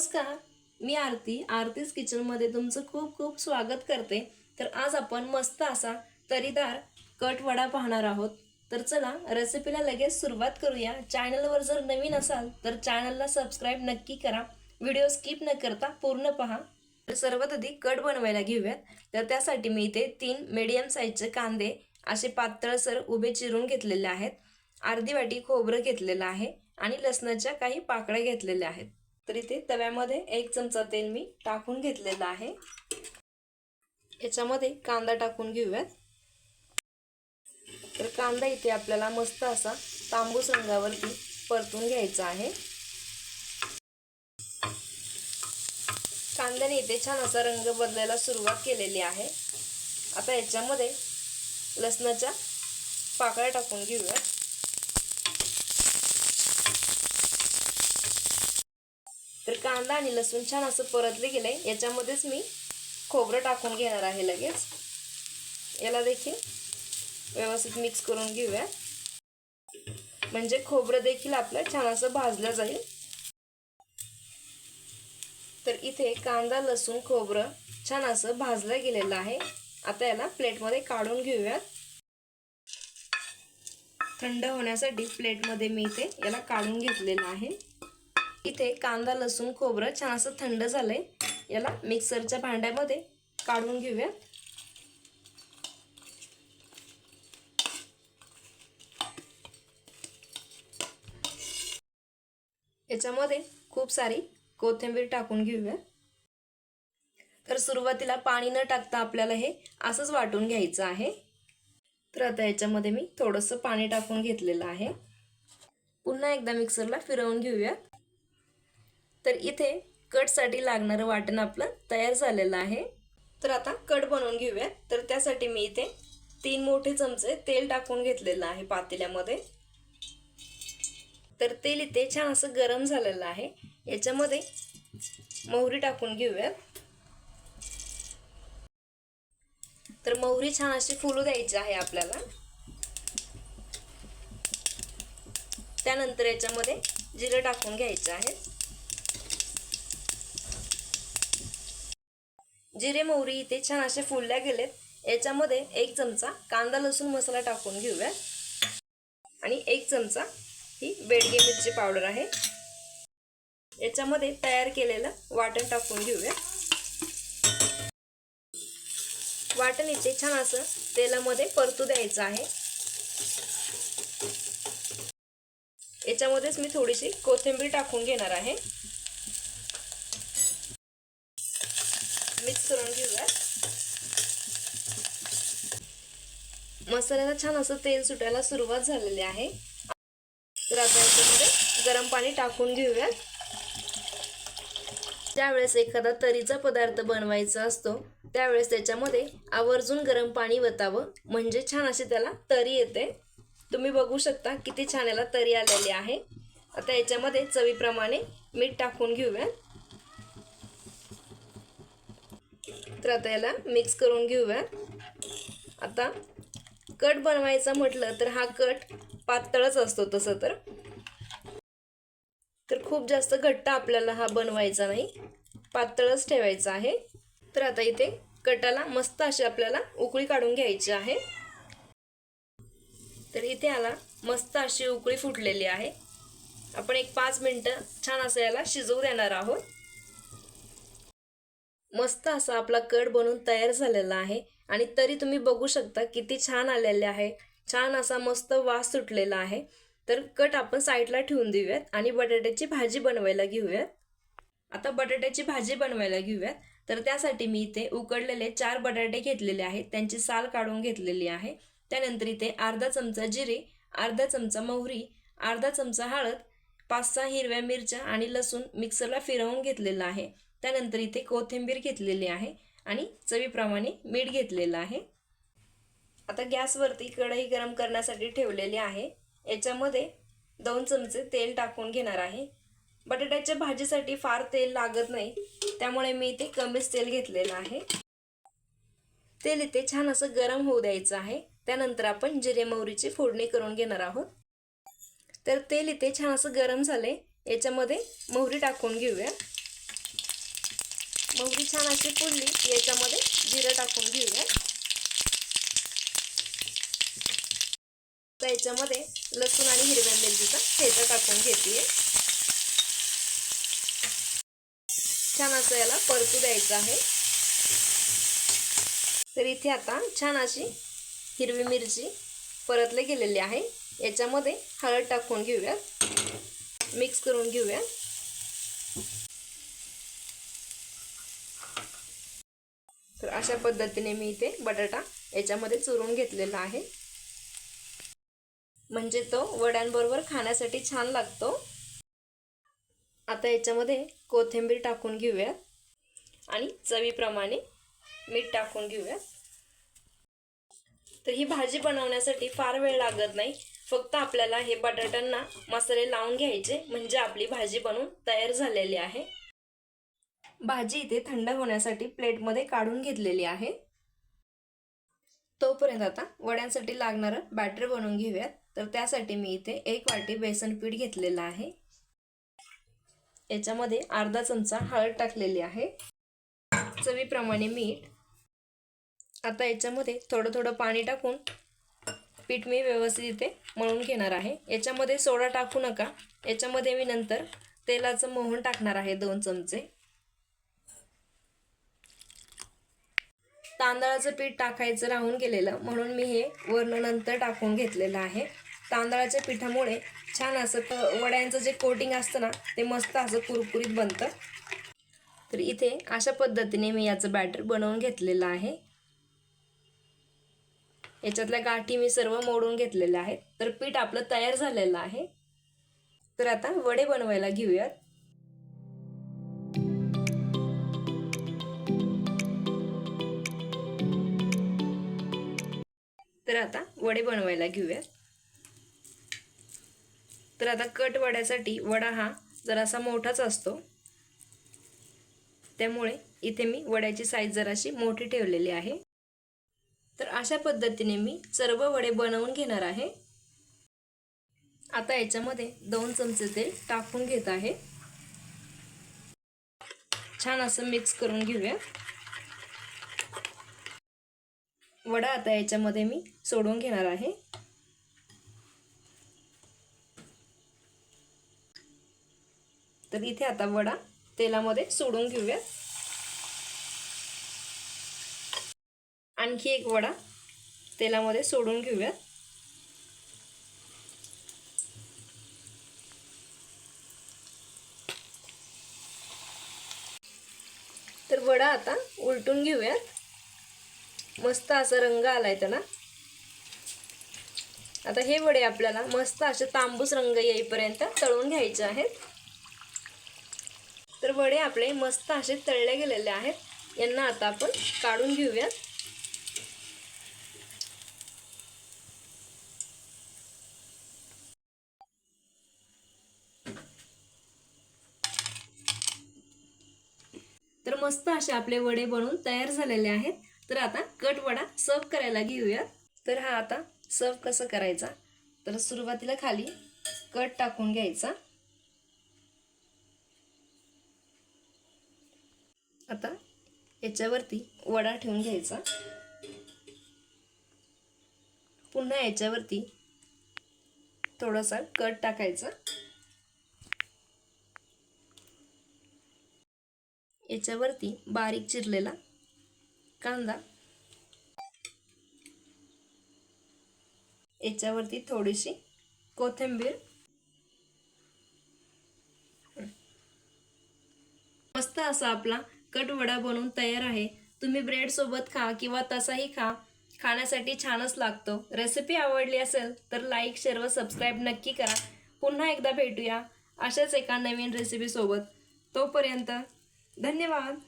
नमस्कार. मी आरती आरतीज किचनमध्ये तुमचं खूप खूप स्वागत करते. तर आज आपण मस्त असा तरीदार कट वडा पाहणार आहोत. तर चला रेसिपीला लगेच सुरुवात करूया. चॅनलवर जर नवीन असाल तर चॅनलला सबस्क्राईब नक्की करा. व्हिडिओ स्किप न करता पूर्ण पहा. तर सर्वात आधी कट बनवायला घेऊयात. तर त्यासाठी मी इथे तीन मीडियम साईजचे कांदे असे पातळसर उभे चिरून घेतलेले आहेत. अर्धी वाटी खोबरं घेतलेलं आहे आणि लसणाच्या काही पाकळ्या घेतलेल्या आहेत. तर इथे तव्यामध्ये एक चमचा तेल मी टाकून घेतलेलं आहे. याच्यामध्ये कांदा टाकून घेऊयात. तर कांदा इथे आपल्याला मस्त असा तांबूस रंगावरती परतून घ्यायचा आहे. कांद्याने इथे छान असा रंग बदलायला सुरुवात केलेली आहे. आता याच्यामध्ये लसणाच्या पाकळ्या टाकून घेऊयात. तर कांदा आणि लसूण छान असं परतले आहे याच्यामध्येच मी खोबरं टाकून घेणार आहे लगेच. याला देखील व्यवस्थित मिक्स करून घेऊया. म्हणजे खोबरं देखील आपलं छान असं भाजलं जाईल. तर इथे कांदा लसूण खोबरं छान असं भाजलं गेलेलं आहे. आता याला प्लेटमध्ये काढून घेऊयात. थंड होण्यासाठी प्लेटमध्ये मी इथे याला काढून घेतलेलं आहे. इथे कांदा लसूण खोबरं छान असं थंड झालंय. याला मिक्सरच्या भांड्यामध्ये काढून घेऊया. याच्यामध्ये खूप सारी कोथिंबीर टाकून घेऊया. तर सुरुवातीला पाणी न टाकता आपल्याला हे असंच वाटून घ्यायचं आहे. तर आता याच्यामध्ये मी थोडंसं पाणी टाकून घेतलेलं आहे. पुन्हा एकदा मिक्सरला फिरवून घेऊयात तर इथे कटसाठी लागणारं वाटण आपलं तयार झालेलं आहे. तर आता कट बनवून घेऊया तर त्यासाठी मी इथे तीन मोठे चमचे तेल टाकून घेतलेलं आहे पातेल्यामध्ये. तर तेल इथे छान असं गरम झालेलं आहे. याच्यामध्ये मोहरी टाकून घेऊयात. तर मोहरी छान अशी फुलू द्यायची आहे आपल्याला. त्यानंतर याच्यामध्ये जिरं टाकून घ्यायचं आहे. जिरे मोहरी इथे छान असे फुलल्या गेलेत. याच्यामध्ये एक चमचा कांदा लसूण मसाला टाकून घेऊया. आणि एक चमचा ही बेडगे मिरची पावडर आहे. याच्यामध्ये तयार केलेलं वाटण टाकून घेऊया. वाटण इथे छान असं तेलामध्ये परतू द्यायचं आहे. याच्यामध्येच मी थोडीशी कोथिंबीर टाकून घेणार आहे. मिक्स करून घेऊया. मसाल्याला छान असं तेल सुटायला सुरुवात झालेली आहे. तर आता याच्यामध्ये गरम पाणी टाकून घेऊयात ज्यावेळेस एखादा तरीचा पदार्थ बनवायचा असतो. त्यावेळेस त्याच्यामध्ये आवर्जून गरम पाणी वतावं. म्हणजे छान अशी त्याला तरी येते. तुम्ही बघू शकता किती छान याला तरी आलेली आहे. आता याच्यामध्ये चवीप्रमाणे मीठ टाकून घेऊया. तर आता याला मिक्स करून घेऊया. आता कट बनवायचा म्हटलं तर हा कट पातळच असतो तसं तर. तर खूप जास्त घट्ट आपल्याला हा बनवायचा नाही. पातळच ठेवायचा आहे. तर आता इथे कटाला मस्त अशी आपल्याला उकळी काढून घ्यायची आहे. तर इथे आला मस्त अशी उकळी फुटलेली आहे. आपण एक पाच मिनटं छान असं याला शिजवू देणार आहोत. मस्त असा आपला कट बनवून तयार झालेला आहे. आणि तरी तुम्ही बघू शकता किती छान आलेले आहे. छान असा मस्त वास सुटलेला आहे. तर कट आपण साईडला ठेवून देऊयात आणि बटाट्याची भाजी बनवायला घेऊयात. आता बटाट्याची भाजी बनवायला घेऊयात. तर त्यासाठी मी इथे उकडलेले चार बटाटे घेतलेले आहेत. त्यांची साल काढून घेतलेली आहे. त्यानंतर इथे अर्धा चमचा जिरे अर्धा चमचा मोहरी अर्धा चमचा हळद पाच सहा हिरव्या मिरच्या आणि लसूण मिक्सरला फिरवून घेतलेलं आहे. त्यानंतर इथे कोथिंबीर घेतलेली आहे आणि चवीप्रमाणे मीठ घेतलेलं आहे. आता गॅसवरती कढई गरम करण्यासाठी ठेवलेली आहे. याच्यामध्ये दोन चमचे तेल टाकून घेणार आहे. बटाट्याच्या भाजीसाठी फार तेल लागत नाही त्यामुळे मी इथे कमीच तेल घेतलेलं आहे. तेल इथे छान असं गरम होऊ द्यायचं आहे. त्यानंतर आपण जिरे मोहरीची फोडणी करून घेणार आहोत. तर तेल इथे छान असं गरम झाले याच्यामध्ये मोहरी टाकून घेऊया. मोहरी छान अशी फुलली याच्यामध्ये जिरं टाकून घेऊया. याच्यामध्ये लसूण आणि हिरव्या मिरचीचा ठेचा टाकून घेते छान असं याला परतू द्यायचं आहे. तर इथे आता छान अशी हिरवी मिरची परतले गेलेली आहे. याच्यामध्ये हळद टाकून घेऊया मिक्स करून घेऊया तर अशा पद्धतीने मी इथे बटाटा याच्यामध्ये चुरून घेतलेला आहे. म्हणजे तो वड्यांबरोबर खाण्यासाठी छान लागतो. आता याच्यामध्ये कोथिंबीर टाकून घेऊयात. आणि चवीप्रमाणे मीठ टाकून घेऊयात. तर ही भाजी बनवण्यासाठी फार वेळ लागत नाही. फक्त आपल्याला हे बटाट्यांना मसाले लावून घ्यायचे. म्हणजे आपली भाजी बनवून तयार झालेली आहे. भाजी इथे थंड होण्यासाठी प्लेटमध्ये काढून घेतलेली आहे. तोपर्यंत आता वड्यांसाठी लागणारं बॅटर बनवून घेऊयात. तर त्यासाठी मी इथे एक वाटी बेसन पीठ घेतलेलं आहे. याच्यामध्ये अर्धा चमचा हळद टाकलेली आहे. चवीप्रमाणे मीठ. आता याच्यामध्ये थोडं थोडं पाणी टाकून पीठ मी व्यवस्थित इथे मळून घेणार आहे. याच्यामध्ये सोडा टाकू नका. याच्यामध्ये मी नंतर तेलाचं मोहन टाकणार आहे दोन चमचे. तांदळाचं पीठ टाकायचं राहून गेलेलं. म्हणून मी हे वर्ण नंतर टाकून घेतलेलं आहे. तांदळाच्या पिठामुळे छान असं वड्यांचं जे कोटिंग असतं ना ते मस्त असं कुरकुरीत बनतं. तर इथे अशा पद्धतीने मी याचं बॅटर बनवून घेतलेलं आहे. याच्यातल्या गाठी मी सर्व मोडून घेतलेल्या आहेत. तर पीठ आपलं तयार झालेलं आहे. तर आता वडे बनवायला घेऊयात. तर आता वडे बनवायला घेऊयात. तर आता कट वड्यासाठी वडा हा जरासा मोठाच असतो. त्यामुळे इथे मी वड्याची साईज जराशी मोठी ठेवलेली आहे. तर अशा पद्धतीने मी सर्व वडे बनवून घेणार आहे. आता याच्यामध्ये दोन चमचे तेल टाकून घेत आहे. छान असं मिक्स करून घेऊया वडा आता याच्यामध्ये मी सोडून घेणार आहे. तर इथे आता वडा तेलामध्ये सोडून घेऊया आणखी एक वडा तेलामध्ये सोडून घेऊया तर वडा आता उलटून घेऊयात. मस्त असा रंग आलाय त्याला. आता हे वडे आपल्याला मस्त असे तांबूस रंग येईपर्यंत तळून घ्यायचे आहेत. तर वडे आपले मस्त असे तळले गेलेले आहेत. यांना आता आपण काढून घेऊयात. तर मस्त असे आपले वडे बनवून तयार झालेले आहेत. तर आता कट वडा सर्व करायला घेऊयात. तर हा आता सर्व कसं करायचा? तर सुरुवातीला खाली कट टाकून घ्यायचा. आता याच्यावरती वडा ठेवून घ्यायचा. पुन्हा याच्यावरती थोडासा कट टाकायचा. याच्यावरती बारीक चिरलेला कांदा. याच्यावरती थोडीशी कोथिंबीर. मस्त असा आपला कट वडा बनवून तयार आहे. तुम्ही ब्रेड सोबत खा किंवा तसाही खा. खाण्यासाठी छानच लागतो. रेसिपी आवडली असेल तर लाईक शेअर व सबस्क्राईब नक्की करा. पुन्हा एकदा भेटूया अशाच एका नवीन रेसिपीसोबत तोपर्यंत धन्यवाद.